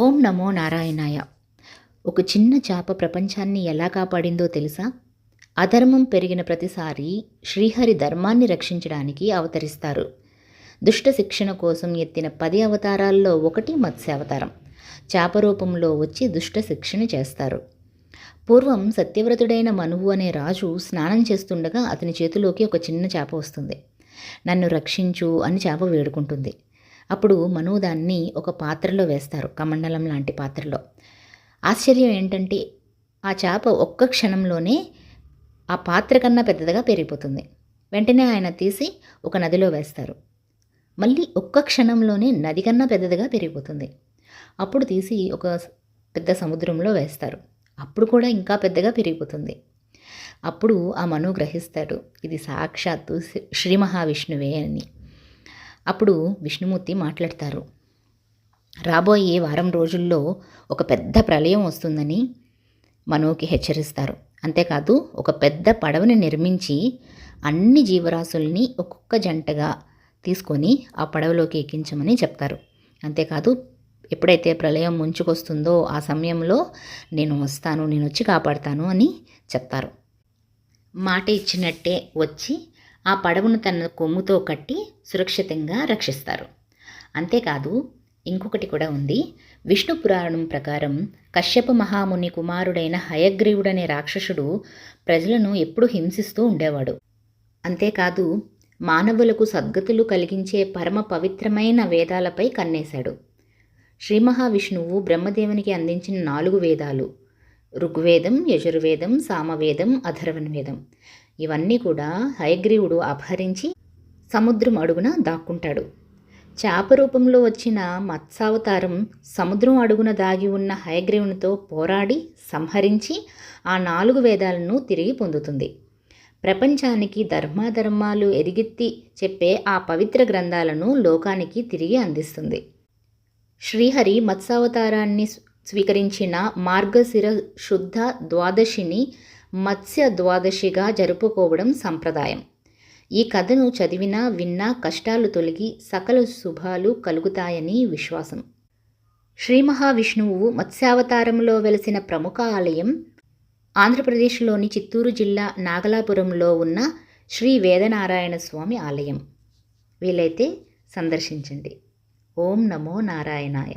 ఓం నమో నారాయణాయ. ఒక చిన్న చేప ప్రపంచాన్ని ఎలా కాపాడిందో తెలుసా? అధర్మం పెరిగిన ప్రతిసారి శ్రీహరి ధర్మాన్ని రక్షించడానికి అవతరిస్తారు. దుష్ట శిక్షణ కోసం ఎత్తిన పది అవతారాల్లో ఒకటి మత్స్యావతారం చేప రూపంలో వచ్చి దుష్ట శిక్షణ చేస్తారు. పూర్వం సత్యవ్రతుడైన మనువు అనే రాజు స్నానం చేస్తుండగా అతని చేతిలోకి ఒక చిన్న చేప వస్తుంది. నన్ను రక్షించు అని చేప వేడుకుంటుంది. అప్పుడు మనో దాన్ని ఒక పాత్రలో వేస్తారు కమండలం లాంటి పాత్రలో. ఆశ్చర్యం ఏంటంటే ఆ చేప ఒక్క క్షణంలోనే ఆ పాత్ర కన్నా పెద్దదిగా పెరిగిపోతుంది. వెంటనే ఆయన తీసి ఒక నదిలో వేస్తారు. మళ్ళీ ఒక్క క్షణంలోనే నది కన్నా పెద్దదిగా పెరిగిపోతుంది. అప్పుడు తీసి ఒక పెద్ద సముద్రంలో వేస్తారు. అప్పుడు కూడా ఇంకా పెద్దగా పెరిగిపోతుంది. అప్పుడు ఆ మను గ్రహిస్తాడు ఇది సాక్షాత్తు శ్రీ మహావిష్ణువే అని. అప్పుడు విష్ణుమూర్తి మాట్లాడతారు. రాబోయే వారం రోజుల్లో ఒక పెద్ద ప్రళయం వస్తుందని మనోకి హెచ్చరిస్తారు. అంతేకాదు ఒక పెద్ద పడవని నిర్మించి అన్ని జీవరాశుల్ని ఒక్కొక్క జంటగా తీసుకొని ఆ పడవలోకి ఎక్కించమని చెప్తారు. అంతేకాదు ఎప్పుడైతే ప్రళయం ముంచుకొస్తుందో ఆ సమయంలో నేను వస్తాను నేను వచ్చి కాపాడతాను అని చెప్తారు. మాట ఇచ్చినట్టే వచ్చి ఆ పడవను తన కొమ్ముతో కట్టి సురక్షితంగా రక్షిస్తారు. అంతేకాదు ఇంకొకటి కూడా ఉంది. విష్ణు పురాణం ప్రకారం కశ్యప మహాముని కుమారుడైన హయగ్రీవుడనే రాక్షసుడు ప్రజలను ఎప్పుడూ హింసిస్తూ ఉండేవాడు. అంతేకాదు మానవులకు సద్గతులు కలిగించే పరమ పవిత్రమైన వేదాలపై కన్నేశాడు. శ్రీ మహావిష్ణువు బ్రహ్మదేవునికి అందించిన నాలుగు వేదాలు ఋగ్వేదం యజుర్వేదం సామవేదం అధర్వణవేదం. ఇవన్నీ కూడా హయగ్రీవుడు అపహరించి సముద్రం అడుగున దాక్కుంటాడు. చేప రూపంలో వచ్చిన మత్స్యావతారం సముద్రం అడుగున దాగి ఉన్న హయగ్రీవునితో పోరాడి సంహరించి ఆ నాలుగు వేదాలను తిరిగి పొందుతుంది. ప్రపంచానికి ధర్మాధర్మాలు ఎరిగెత్తి చెప్పే ఆ పవిత్ర గ్రంథాలను లోకానికి తిరిగి అందిస్తుంది. శ్రీహరి మత్స్యావతారాన్ని స్వీకరించిన మార్గశిర శుద్ధ ద్వాదశిని మత్స్య ద్వాదశిగా జరుపుకోవడం సంప్రదాయం. ఈ కథను చదివినా విన్నా కష్టాలు తొలగి సకల శుభాలు కలుగుతాయని విశ్వాసం. శ్రీ మహావిష్ణువు మత్స్యావతారంలో వెలసిన ప్రముఖ ఆలయం ఆంధ్రప్రదేశ్లోని చిత్తూరు జిల్లా నాగలాపురంలో ఉన్న శ్రీ వేదనారాయణ స్వామి ఆలయం. వీలైతే సందర్శించండి. ఓం నమో నారాయణాయ.